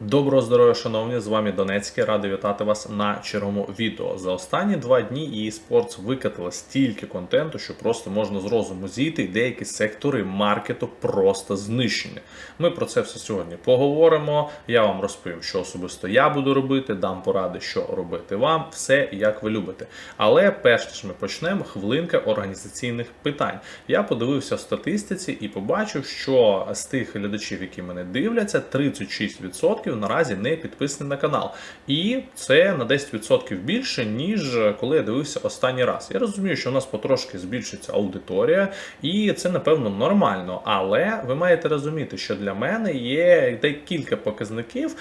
Доброго здоров'я, шановні! З вами Донецький. Радий вітати вас на черговому відео. За останні два дні eSports викатила стільки контенту, що просто можна з розуму зійти, і деякі сектори маркету просто знищені. Ми про це все сьогодні поговоримо. Я вам розповім, що особисто я буду робити, дам поради, що робити вам, все як ви любите. Але перш ніж ми почнемо, хвилинка організаційних питань. Я подивився в статистиці і побачив, що з тих глядачів, які мене дивляться, 36% наразі не підписані на канал. І це на 10% більше, ніж коли я дивився останній раз. Я розумію, що у нас потрошки збільшується аудиторія, і це напевно нормально. Але ви маєте розуміти, що для мене є декілька показників,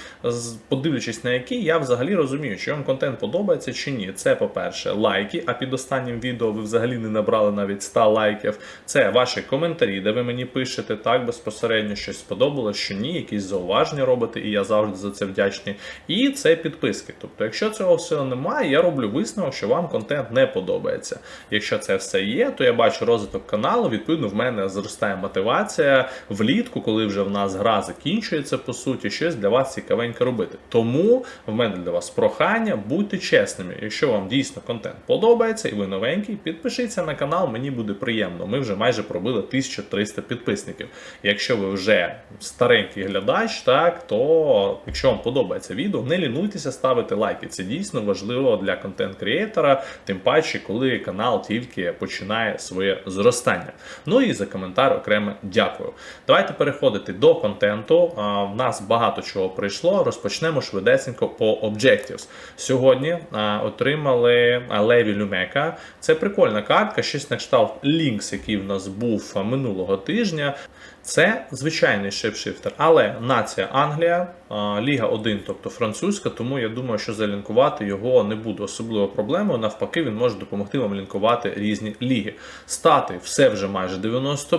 подивлячись на які я взагалі розумію, чи вам контент подобається чи ні. Це, по-перше, лайки. А під останнім відео ви взагалі не набрали навіть 100 лайків. Це ваші коментарі, де ви мені пишете так безпосередньо, щось сподобалось, що ні, якісь зауваження робите, і я завжди за це вдячний. І це підписки. Тобто, якщо цього всього немає, я роблю висновок, що вам контент не подобається. Якщо це все є, то я бачу розвиток каналу. Відповідно, в мене зростає мотивація влітку, коли вже в нас гра закінчується, по суті, щось для вас цікавеньке робити. Тому в мене для вас прохання, будьте чесними. Якщо вам дійсно контент подобається і ви новенький, підпишіться на канал, мені буде приємно. Ми вже майже пробили 1300 підписників. Якщо ви вже старенький глядач, так то якщо вам подобається відео, не лінуйтеся ставити лайки. Це дійсно важливо для контент-креатора, тим паче, коли канал тільки починає своє зростання. Ну і за коментар окремо дякую. Давайте переходити до контенту. В нас багато чого прийшло. Розпочнемо швидесенько по Objectives. Сьогодні отримали Леві Люмека. Це прикольна картка, щось на кшталт Lynx, який в нас був минулого тижня. Це звичайний шипшифтер, але нація Англія, Ліга 1, тобто французька, тому я думаю, що залінкувати його не буде особливо проблемою. Навпаки, він може допомогти вам лінкувати різні ліги. Стати все вже майже 90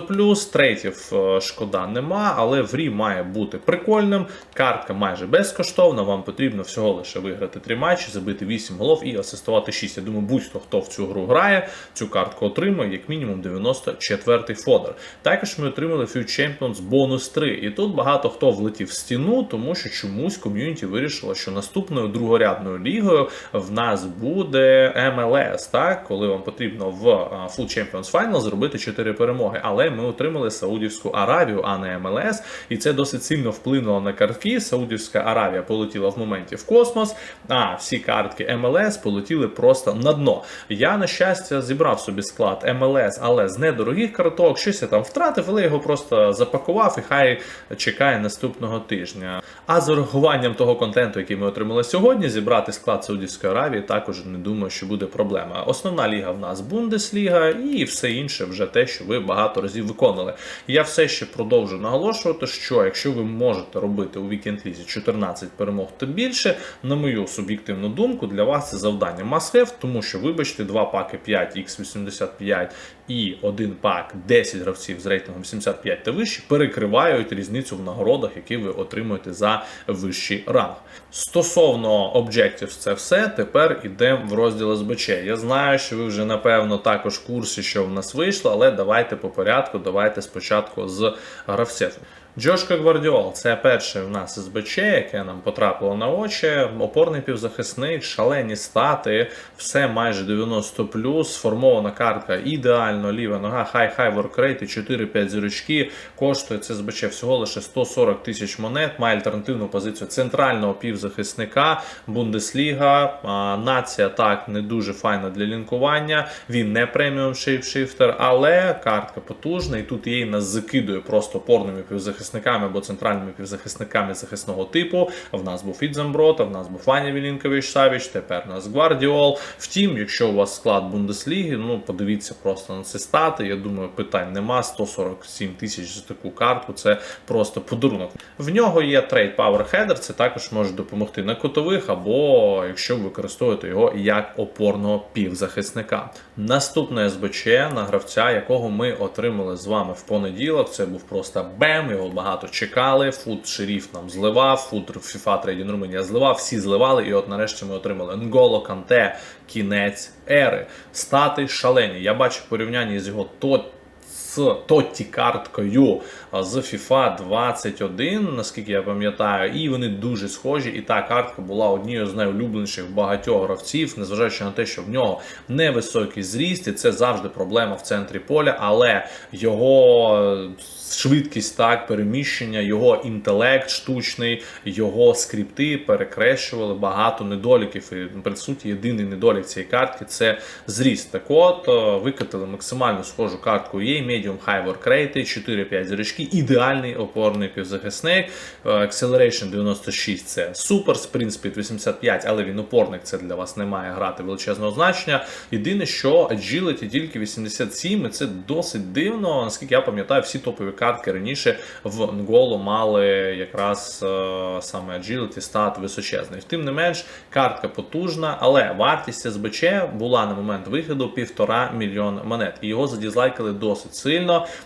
трейтів е, шкода нема, але в рі має бути прикольним. Картка майже безкоштовна. Вам потрібно всього лише виграти 3 матчі, забити 8 голов і асистувати 6. Я думаю, будь-хто хто в цю гру грає, цю картку отримує як мінімум 94-й фодер. Також ми отримали Few Champions бонус 3. І тут багато хто влетів в стіну, тому що чомусь ком'юніті вирішило, що наступною другорядною лігою в нас буде MLS, так, коли вам потрібно в а, Full Champions Final зробити 4 перемоги. Але ми отримали Саудівську Аравію, а не MLS, і це досить сильно вплинуло на картки. Саудівська Аравія полетіла в моменті в космос, а всі картки MLS полетіли просто на дно. Я, на щастя, зібрав собі склад MLS, але з недорогих карток, щось я там втратив, але його просто запакував і хай чекає наступного тижня. А з урахуванням того контенту, який ми отримали сьогодні, зібрати склад Саудівської Аравії також не думаю, що буде проблема. Основна ліга в нас Бундесліга і все інше вже те, що ви багато разів виконали. Я все ще продовжу наголошувати, що якщо ви можете робити у вікенд лізі 14 перемог та більше, на мою суб'єктивну думку, для вас це завдання must have, тому що, вибачте, два паки 5 x85 і один пак 10 гравців з рейтингом 75 та вище перекривають різницю в нагородах, які ви отримуєте за вищий ранг. Стосовно об'єктів, це все. Тепер ідемо в розділ СБЧ. Я знаю, що ви вже напевно також в курсі, що в нас вийшло, але давайте по порядку, давайте спочатку з гравців. Джошко Гвардіол це перший в нас СБЧ, яке нам потрапило на очі. Опорний півзахисник, шалені стати, все майже 90 сформована картка ідеально, ліва нога, хай-хай воркрейти, 4-5 зірочки. Коштує це СБЧ всього лише 140 тисяч монет. Має альтернативну позицію центрального півзахисника, Бундесліга. Нація так не дуже файна для лінкування. Він не преміум шейпшифтер, але картка потужна, і тут її нас закидує просто опорними півзахисниками або центральними півзахисниками захисного типу. В нас був Ідземброта, в нас був Ваня Вілінкович Савіч, тепер у нас Гвардіол. Втім, якщо у вас склад Бундесліги, ну подивіться просто на ці стати. Я думаю, питань нема. 147 тисяч за таку картку. Це просто подарунок. В нього є трейд Power Header, це також може допомогти на котових, або якщо ви використовуєте його як опорного півзахисника. Наступне СБЧ на гравця, якого ми отримали з вами в понеділок. Це був просто бем. Його багато чекали. Фут шеріф нам зливав, фут FIFA Trading Румунія зливав, всі зливали. І от нарешті ми отримали Нголо Канте, кінець ери. Стати шалені. Я бачу порівняння з його то з Тотті карткою з FIFA 21, наскільки я пам'ятаю, і вони дуже схожі. І та картка була однією з найулюбленіших багатьох гравців, незважаючи на те, що в нього невисокий зріст, і це завжди проблема в центрі поля, але його е, швидкість так переміщення, його інтелект штучний, його скрипти перекрещували багато недоліків. І при суті, єдиний недолік цієї картки це зріст. Так от е, викатили максимально схожу картку є Medium High Work Rate, 4-5 зірочки, ідеальний опорний півзахисник. Е, Acceleration 96 це супер, Sprint Speed 85, але він опорник, це для вас не має грати величезного значення. Єдине, що Agility тільки 87, і це досить дивно. Наскільки я пам'ятаю, всі топові картки раніше в Нголу мали якраз е, саме Agility стат височезний. Тим не менш, картка потужна, але вартість СБЧ була на момент виходу півтора мільйон монет. І його задізлайкали досить сильно.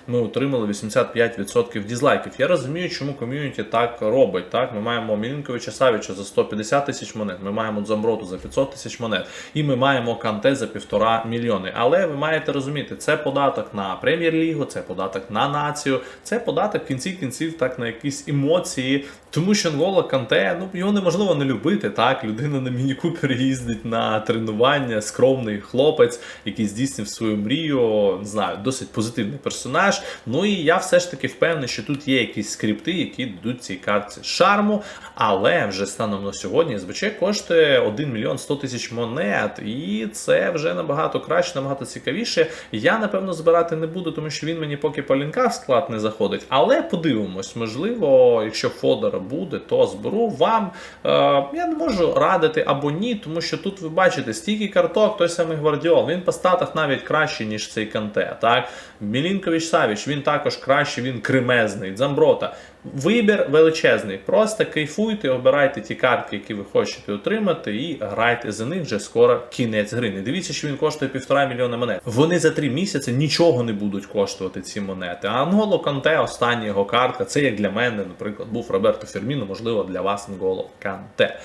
Ми отримали 85% дізлайків. Я розумію, чому ком'юніті так робить. Так, Ми маємо Мілінковича Савіча за 150 тисяч монет, ми маємо Дзамброту за 500 тисяч монет, і ми маємо Канте за півтора мільйони. Але ви маєте розуміти, це податок на прем'єр-лігу, це податок на націю, це податок в кінці кінців так на якісь емоції. Тому що Нголо Канте, ну його неможливо не любити. Так, людина на міні-купер їздить на тренування, скромний хлопець, який здійснив свою мрію. Не знаю, досить позитивний персонаж. Ну і я все ж таки впевнений, що тут є якісь скрипти, які дадуть цій картці шарму. Але вже станом на сьогодні СБЧ коштує 1 мільйон 100 тисяч монет, і це вже набагато краще, набагато цікавіше. Я напевно збирати не буду, тому що він мені поки по лінках склад не заходить. Але подивимось, можливо, якщо Фодора буде, то зберу вам. Е, я не можу радити або ні, тому що тут ви бачите стільки карток, той самий Гвардіол. Він по статах навіть кращий, ніж цей Канте. Так, Мілінкович Савіч, він також кращий, він кремезний. Дзамброта. Вибір величезний. Просто кайфуйте, обирайте ті картки, які ви хочете отримати, і грайте за них вже скоро кінець гри. Не дивіться, що він коштує півтора мільйона монет. Вони за три місяці нічого не будуть коштувати ці монети. А Анголо Канте, остання його картка, це як для мене, наприклад, був Роберто Ферміно, можливо, для вас Анголо Канте.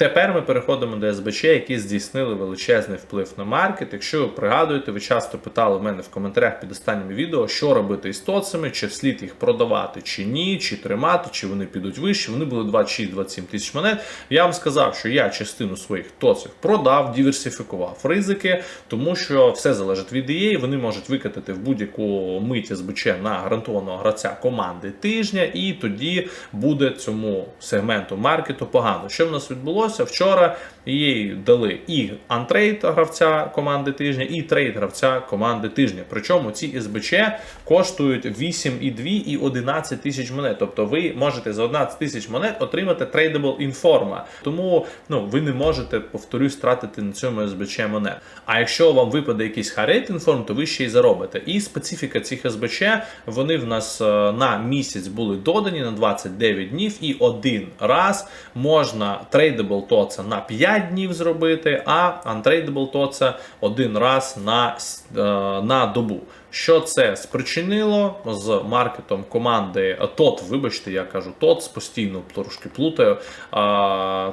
Тепер ми переходимо до СБЧ, які здійснили величезний вплив на маркет. Якщо ви пригадуєте, ви часто питали в мене в коментарях під останніми відео, що робити із тоцами, чи слід їх продавати, чи ні, чи тримати, чи вони підуть вище. Вони були 26-27 тисяч монет. Я вам сказав, що я частину своїх тоців продав, диверсифікував ризики, тому що все залежить від EA, Вони можуть викатати в будь-яку мить СБЧ на гарантованого гравця команди тижня, і тоді буде цьому сегменту маркету погано. Що в нас відбулося? Вчора їй дали і антрейд гравця команди тижня, і трейд гравця команди тижня. Причому ці СБЧ коштують 8,2 і 11 тисяч монет. Тобто ви можете за 11 тисяч монет отримати трейдабл інформа. Тому ну, ви не можете, повторюсь, тратити на цьому СБЧ монет. А якщо вам випаде якийсь харейт інформ, то ви ще й заробите. І специфіка цих СБЧ, вони в нас е, на місяць були додані на 29 днів, і один раз можна трейдабл тоца на 5 днів зробити, а untradeable тоца один раз на, е, на добу. Що це спричинило з маркетом команди ТОТ, вибачте, я кажу ТОТ, постійно трошки плутаю.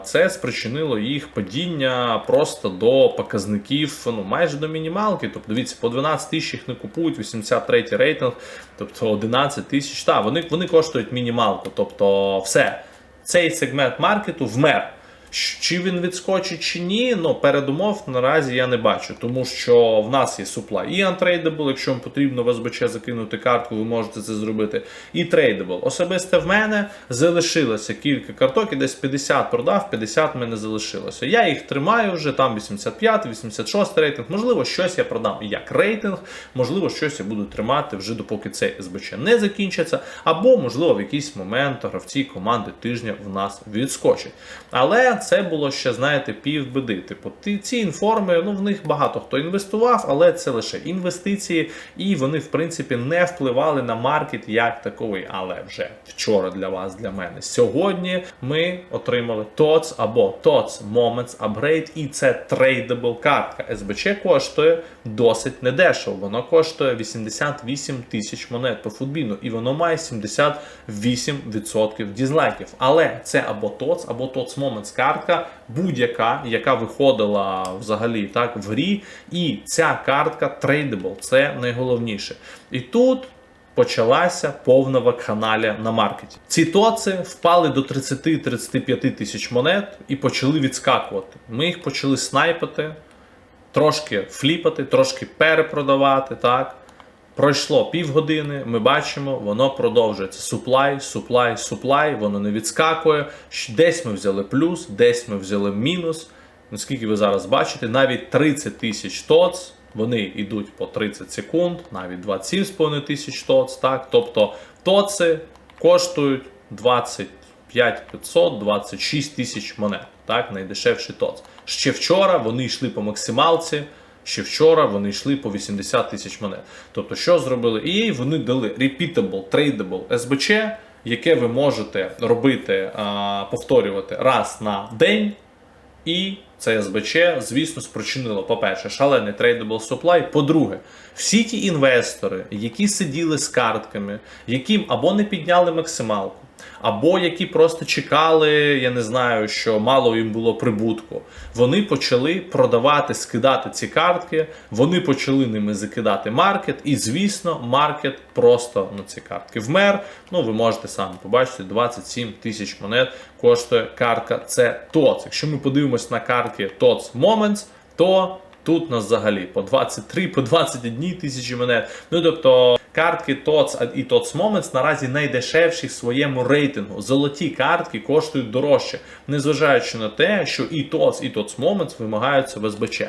Це спричинило їх падіння просто до показників ну, майже до мінімалки. Тобто, дивіться, по 12 тисяч їх не купують, 83 рейтинг, тобто 11 тисяч. Так, вони, вони коштують мінімалку. Тобто, все, цей сегмент маркету вмер. Чи він відскочить чи ні, ну передумов наразі я не бачу, тому що в нас є supply і untradeable, якщо вам потрібно в СБЧ закинути картку, ви можете це зробити. І tradable. Особисто в мене залишилося кілька карток, і десь 50 продав, 50 в мене залишилося. Я їх тримаю вже, там 85, 86 рейтинг. Можливо, щось я продам як рейтинг, можливо, щось я буду тримати вже допоки цей СБЧ не закінчиться, або, можливо, в якийсь момент гравці команди тижня в нас відскочать. Але це було ще, знаєте, півбеди. Типу, ці інформи, ну в них багато хто інвестував, але це лише інвестиції, і вони, в принципі, не впливали на маркет як таковий. Але вже вчора для вас, для мене. Сьогодні ми отримали TOTS або TOTS Moments Upgrade, і це трейдабл картка. СБЧ коштує досить недешево. Воно коштує 88 тисяч монет по футбіну, і воно має 78% дізлайків. Але це або TOTS, або TOTS Moments картка картка, будь-яка, яка виходила взагалі так в грі, і ця картка трейдабл, це найголовніше. І тут почалася повна вакханалія на маркеті. Ці тоци впали до 30-35 тисяч монет і почали відскакувати. Ми їх почали снайпити, трошки фліпати, трошки перепродавати. так. Пройшло півгодини, ми бачимо, воно продовжується. Суплай, суплай, суплай, воно не відскакує. Десь ми взяли плюс, десь ми взяли мінус. Наскільки ви зараз бачите, навіть 30 тисяч ТОЦ, вони йдуть по 30 секунд, навіть 27,5 тисяч ТОЦ. Так? Тобто ТОЦи коштують 25 500, 26 тисяч монет. Так? Найдешевший ТОЦ. Ще вчора вони йшли по максималці. Ще вчора вони йшли по 80 тисяч монет. Тобто, що зробили EA? Вони дали repeatable, tradable СБЧ, яке ви можете робити, повторювати раз на день. І це СБЧ, звісно, спричинило, по-перше, шалений трейдабл supply. По-друге, всі ті інвестори, які сиділи з картками, яким або не підняли максималку, або які просто чекали, я не знаю, що мало їм було прибутку. Вони почали продавати, скидати ці картки, вони почали ними закидати маркет, і звісно, маркет просто на ці картки вмер. Ну, ви можете самі побачити, 27 тисяч монет коштує картка. Це ТОЦ. Якщо ми подивимось на картки TOTS Moments, то Тут нас взагалі по 23, по 21 тисячі монет. Ну тобто картки TOTS і TOTS Moments наразі найдешевші в своєму рейтингу. Золоті картки коштують дорожче, незважаючи на те, що і TOTS, і TOTS Moments вимагаються в СБЧ.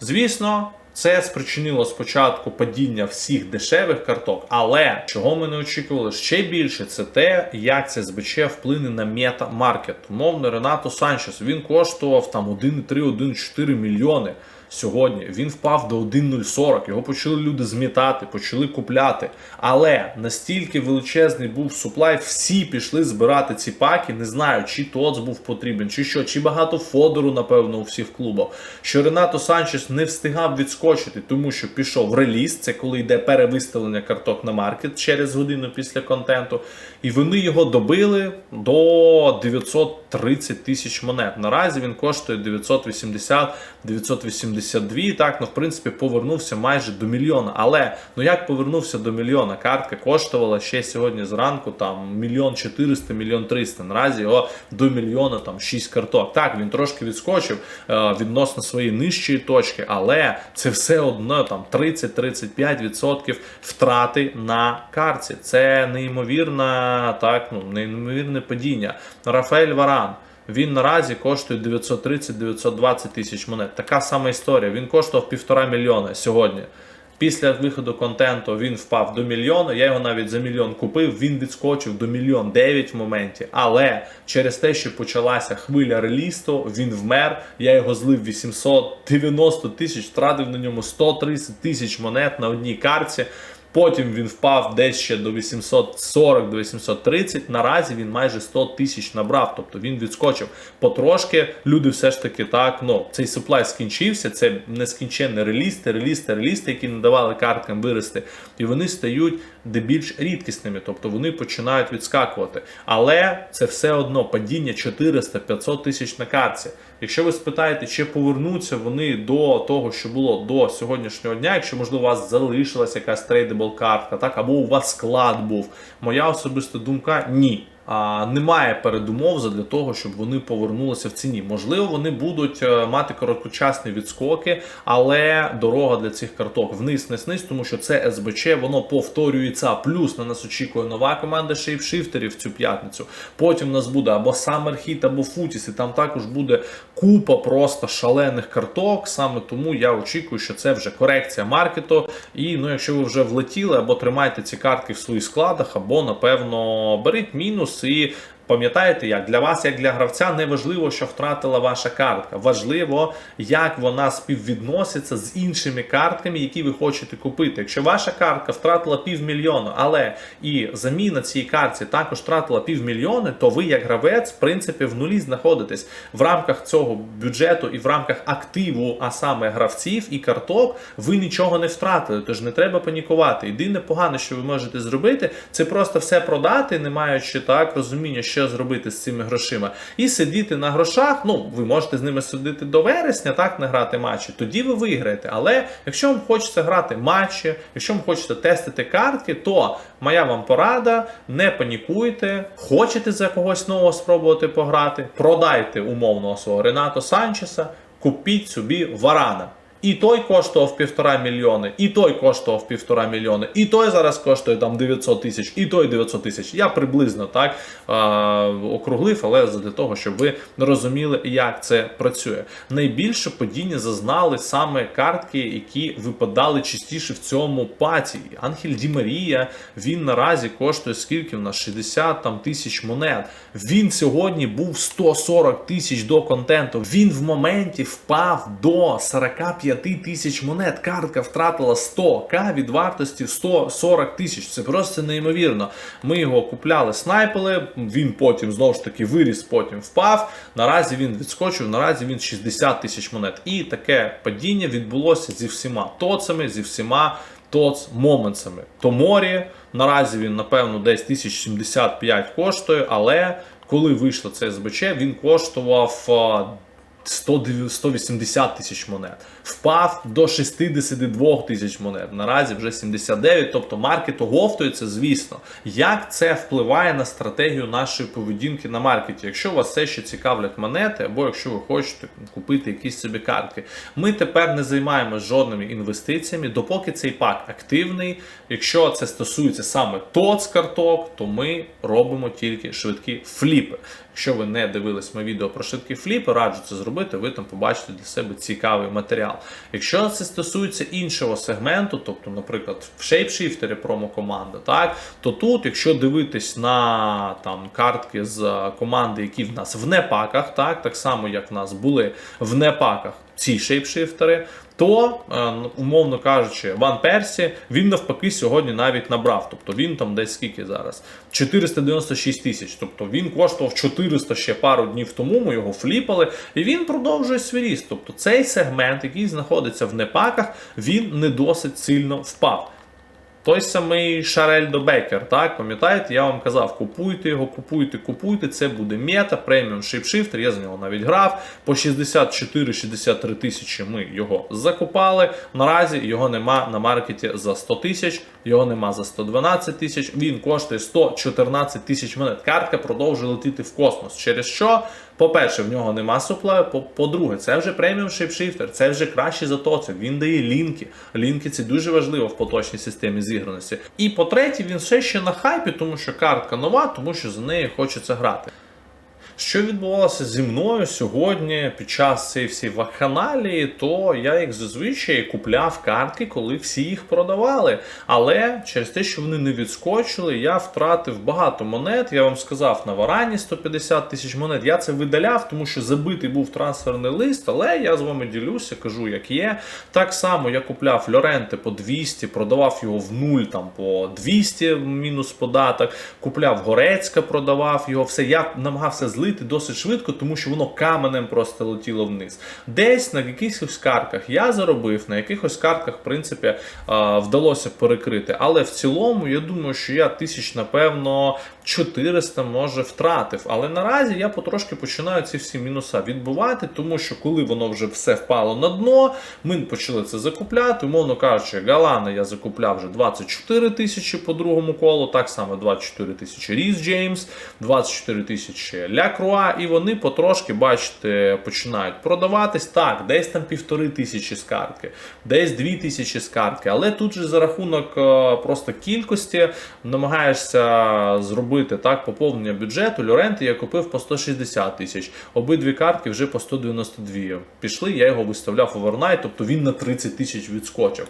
Звісно. Це спричинило спочатку падіння всіх дешевих карток, але чого ми не очікували ще більше, це те, як це СБЧ вплине на мета-маркет. Умовно, Ренато Санчес він коштував там 1,3-1,4 мільйони. Сьогодні він впав до 1,040. Його почали люди змітати, почали купляти. Але настільки величезний був суплай, всі пішли збирати ці паки. Не знаю, чи ТОЦ був потрібен, чи що, чи багато фодору, напевно, у всіх клубах. Що Ренато Санчес не встигав відскочити, тому що пішов реліз. Це коли йде перевиставлення карток на маркет через годину після контенту. І вони його добили до 930 тисяч монет. Наразі він коштує 980 982. Так, ну в принципі повернувся майже до мільйона. Але ну як повернувся до мільйона? Картка коштувала ще сьогодні зранку там мільйон 400, мільйон 300. Наразі його до мільйона там 6 карток. Так, він трошки відскочив е, відносно своєї нижчої точки, але це все одно там 30-35% втрати на картці. Це неймовірна, так, ну, неймовірне падіння. Рафаель Варан. Він наразі коштує 930-920 тисяч монет. Така сама історія. Він коштував півтора мільйона сьогодні. Після виходу контенту він впав до мільйона. Я його навіть за мільйон купив. Він відскочив до мільйон 9 в моменті. Але через те, що почалася хвиля релісту, він вмер. Я його злив 890 тисяч, втратив на ньому 130 тисяч монет на одній карті. Потім він впав десь ще до 840 до 830. Наразі він майже 100 тисяч набрав. Тобто він відскочив потрошки. Люди все ж таки так. Ну цей суплай скінчився. Це нескінченний релісти, релісти, релісти, які не давали карткам вирости. І вони стають де більш рідкісними, тобто вони починають відскакувати. Але це все одно падіння 400-500 тисяч на картці. Якщо ви спитаєте, чи повернуться вони до того, що було до сьогоднішнього дня, якщо можливо у вас залишилася якась трейдебл картка, так або у вас склад був. Моя особиста думка ні. А, немає передумов для того, щоб вони повернулися в ціні. Можливо, вони будуть е, мати короткочасні відскоки, але дорога для цих карток вниз не сниз, тому що це СБЧ, воно повторюється. Плюс на нас очікує нова команда шейпшифтерів цю п'ятницю. Потім у нас буде або Summer Heat, або Footies, і там також буде купа просто шалених карток. Саме тому я очікую, що це вже корекція маркету. І ну, якщо ви вже влетіли, або тримайте ці картки в своїх складах, або напевно беріть мінус і. Пам'ятаєте, як для вас, як для гравця, не важливо, що втратила ваша картка. Важливо, як вона співвідноситься з іншими картками, які ви хочете купити. Якщо ваша картка втратила півмільйона, але і заміна цій картці також втратила півмільйони, то ви, як гравець, в принципі, в нулі знаходитесь в рамках цього бюджету і в рамках активу, а саме гравців і карток, ви нічого не втратили. Тож не треба панікувати. Єдине погане, що ви можете зробити, це просто все продати, не маючи так розуміння, що ще зробити з цими грошима. І сидіти на грошах. Ну, ви можете з ними сидіти до вересня, так не грати матчі. Тоді ви виграєте. Але якщо вам хочеться грати матчі, якщо вам хочеться тестити картки, то моя вам порада: не панікуйте, хочете за когось нового спробувати пограти, продайте умовного свого Ренато Санчеса, купіть собі варана. І той коштував півтора мільйони, і той коштував півтора мільйони, і той зараз коштує там 900 тисяч, і той 900 тисяч. Я приблизно так округлив, але для того, щоб ви розуміли, як це працює. Найбільше падіння зазнали саме картки, які випадали частіше в цьому паті. Анхель Ді Марія, він наразі коштує скільки в нас 60 там тисяч монет. Він сьогодні був 140 тисяч до контенту. Він в моменті впав до 45 тисяч монет. Картка втратила 100к від вартості 140 тисяч. Це просто неймовірно. Ми його купляли, снайпили. Він потім знову ж таки виріс, потім впав. Наразі він відскочив, наразі він 60 тисяч монет. І таке падіння відбулося зі всіма тоцами, зі всіма. Тоц моментсами. Томорі наразі він, напевно, десь 1075 коштує, але коли вийшло це СБЧ, він коштував 100 180 тисяч монет. Впав до 62 тисяч монет. Наразі вже 79, тобто маркет оговтується, звісно. Як це впливає на стратегію нашої поведінки на маркеті? Якщо вас все ще цікавлять монети, або якщо ви хочете купити якісь собі картки, ми тепер не займаємося жодними інвестиціями, допоки цей пак активний. Якщо це стосується саме ТОЦ карток, то ми робимо тільки швидкі фліпи. Якщо ви не дивились моє відео про швидкі фліпи, раджу це зробити, ви там побачите для себе цікавий матеріал. Якщо це стосується іншого сегменту, тобто, наприклад, в шейпшифтері промо-команда, так, то тут, якщо дивитись на там картки з команди, які в нас в непаках, так, так само як в нас були в непаках ці шейпшифтери, то, е, умовно кажучи, Ван Персі він навпаки сьогодні навіть набрав. Тобто він там десь скільки зараз? 496 тисяч. Тобто він коштував 400 ще пару днів тому. Ми його фліпали, і він продовжує свій ріст. Тобто цей сегмент, який знаходиться в непаках, він не досить сильно впав. Той самий Шарельдо Бекер, так, пам'ятаєте, я вам казав, купуйте його, купуйте, купуйте, це буде мета, преміум шипшифтер, я за нього навіть грав. По 64-63 тисячі ми його закупали. Наразі його нема на маркеті за 100 тисяч, його нема за 112 тисяч, він коштує 114 тисяч монет. Картка продовжує летіти в космос. Через що? По-перше, в нього нема суплаю. По-друге, це вже преміум шейпшифтер, це вже краще за тоцик. Він дає лінки. Лінки це дуже важливо в поточній системі зіграності. І по-третє, він все ще на хайпі, тому що картка нова, тому що за нею хочеться грати. Що відбувалося зі мною сьогодні під час цієї всієї вакханалії, то я, як зазвичай, купляв картки, коли всі їх продавали. Але через те, що вони не відскочили, я втратив багато монет. Я вам сказав на варані 150 тисяч монет. Я це видаляв, тому що забитий був трансферний лист, але я з вами ділюся, кажу, як є. Так само я купляв Льоренте по 200, продавав його в нуль там по 200 мінус податок. Купляв Горецька, продавав його. Все я намагався злити досить швидко, тому що воно каменем просто летіло вниз. Десь на якихось картках я заробив, на якихось картках, в принципі, вдалося перекрити. Але в цілому, я думаю, що я тисяч, напевно, 400 може втратив. Але наразі я потрошки починаю ці всі мінуса відбувати, тому що коли воно вже все впало на дно, ми почали це закупляти. Умовно кажучи, Галана я закупляв вже 24 тисячі по другому колу, так само 24 тисячі Різ Джеймс, 24 тисячі Лякруа, і вони потрошки, бачите, починають продаватись. Так, десь там півтори тисячі з картки, десь дві тисячі з картки. Але тут же за рахунок е, просто кількості намагаєшся зробити так поповнення бюджету. Льоренти я купив по 160 тисяч. Обидві картки вже по 192. Пішли, я його виставляв овернайт, тобто він на 30 тисяч відскочив.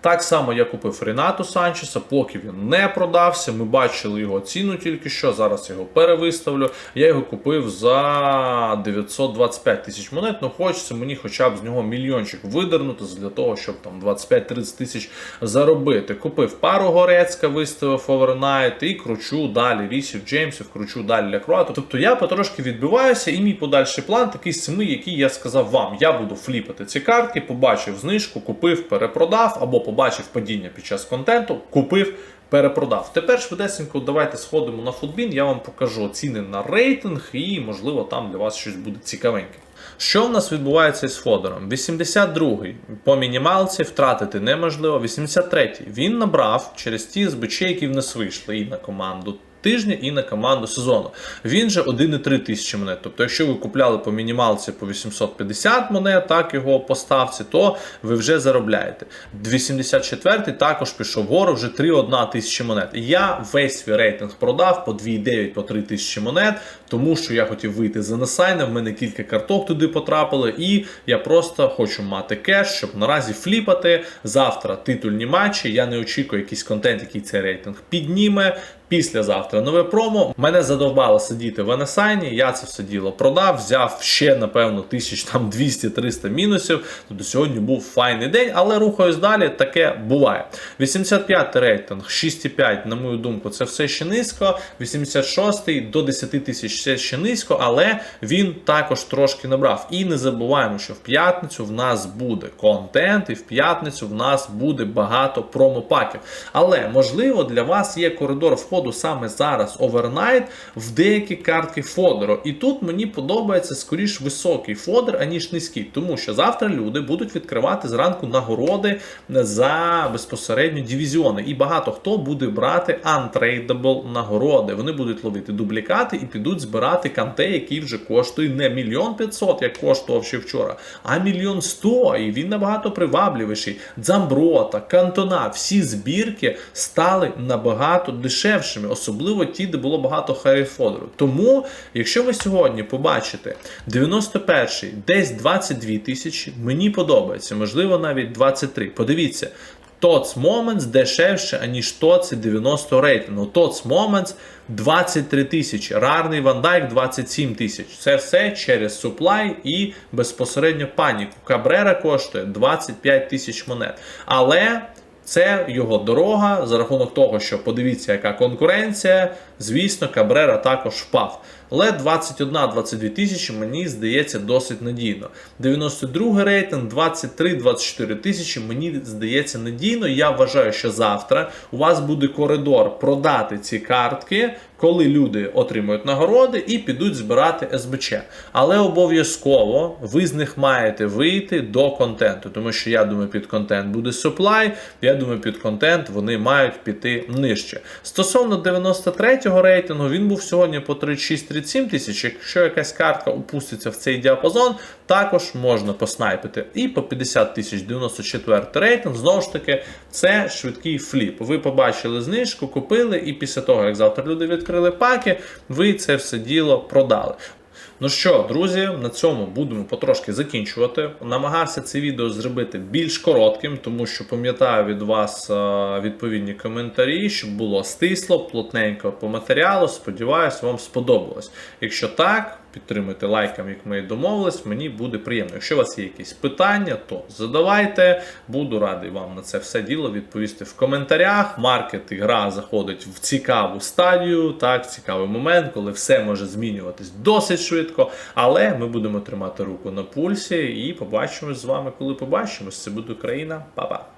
Так само я купив Ренату Санчеса, поки він не продався. Ми бачили його ціну тільки що. Зараз його перевиставлю. Я його купив за 925 тисяч монет. Ну хочеться мені хоча б з нього мільйончик видернути для того, щоб там 25-30 тисяч заробити. Купив пару Горецька, виставив овернайт і кручу далі Рісів Джеймсів, кручу далі Лекруа. Тобто я потрошки відбиваюся, і мій подальший план такий семи, який я сказав вам. Я буду фліпати ці картки, побачив знижку, купив, перепродав або побачив падіння під час контенту, купив, перепродав. Тепер швидесенько давайте сходимо на футбін, я вам покажу ціни на рейтинг і, можливо, там для вас щось буде цікавеньке. Що в нас відбувається з Фодором? 82-й по мінімалці втратити неможливо. 83-й він набрав через ті СБЧ, які в нас вийшли і на команду тижня, і на команду сезону. Він же 1,3 тисячі монет. Тобто, якщо ви купляли по мінімалці по 850 монет, так його поставці, то ви вже заробляєте. 84-й також пішов вгору, вже 3,1 тисячі монет. І Я весь свій рейтинг продав по 2,9 по 3 тисячі монет, тому що я хотів вийти за Несайна, в мене кілька карток туди потрапили, і я просто хочу мати кеш, щоб наразі фліпати. Завтра титульні матчі. Я не очікую якийсь контент, який цей рейтинг підніме. Післязавтра нове промо. Мене задовбало сидіти в Анасайні. Я це все діло продав, взяв ще, напевно, тисяч там 200-300 мінусів. Тобто сьогодні був файний день, але рухаюсь далі, таке буває. 85 рейтинг, 6,5, на мою думку, це все ще низько. 86 до 10 тисяч це ще низько, але він також трошки набрав. І не забуваємо, що в п'ятницю в нас буде контент, і в п'ятницю в нас буде багато промопаків. Але можливо для вас є коридор входу саме зараз овернайт в деякі картки Фодеру. І тут мені подобається скоріш високий фодер, аніж низький, тому що завтра люди будуть відкривати зранку нагороди за безпосередньо дивізіони. І багато хто буде брати untradeable нагороди. Вони будуть ловити дублікати і підуть збирати канте, який вже коштує не мільйон п'ятсот, як коштував ще вчора, а мільйон сто. І він набагато привабливіший. Дзамброта, кантона, всі збірки стали набагато дешевшими, особливо ті, де було багато хайфодеру. Тому, якщо ви сьогодні побачите 91-й, десь 22 тисячі, мені подобається, можливо, навіть 23. Подивіться. TOTS Moments дешевше, аніж TOTS 90 рейтингу. TOTS Moments 23 тисячі. Рарний Dyke 27 тисяч. Це все через supply і безпосередньо паніку. Кабрера коштує 25 тисяч монет. Але це його дорога за рахунок того, що подивіться, яка конкуренція. Звісно, Кабрера також впав. Але 21-22 тисячі, мені здається, досить надійно. 92 рейтинг, 23-24 тисячі, мені здається надійно. Я вважаю, що завтра у вас буде коридор продати ці картки, коли люди отримують нагороди і підуть збирати СБЧ. Але обов'язково ви з них маєте вийти до контенту, тому що я думаю, під контент буде supply, я думаю, під контент вони мають піти нижче. Стосовно 93-го рейтингу, він був сьогодні по 36-37 тисяч. Якщо якась картка опуститься в цей діапазон, також можна поснайпити. І по 50 тисяч 94 рейтинг, знову ж таки, це швидкий фліп. Ви побачили знижку, купили, і після того, як завтра люди відкрили паки, ви це все діло продали. Ну що, друзі, на цьому будемо потрошки закінчувати. Намагався це відео зробити більш коротким, тому що пам'ятаю від вас е, відповідні коментарі, щоб було стисло, плотненько по матеріалу. Сподіваюсь, вам сподобалось. Якщо так, підтримуйте лайком, як ми домовились, мені буде приємно. Якщо у вас є якісь питання, то задавайте. Буду радий вам на це все діло відповісти в коментарях. Маркет і гра заходить в цікаву стадію, так, цікавий момент, коли все може змінюватись досить швидко. Але ми будемо тримати руку на пульсі і побачимось з вами, коли побачимось. Це буде Україна. Па-па!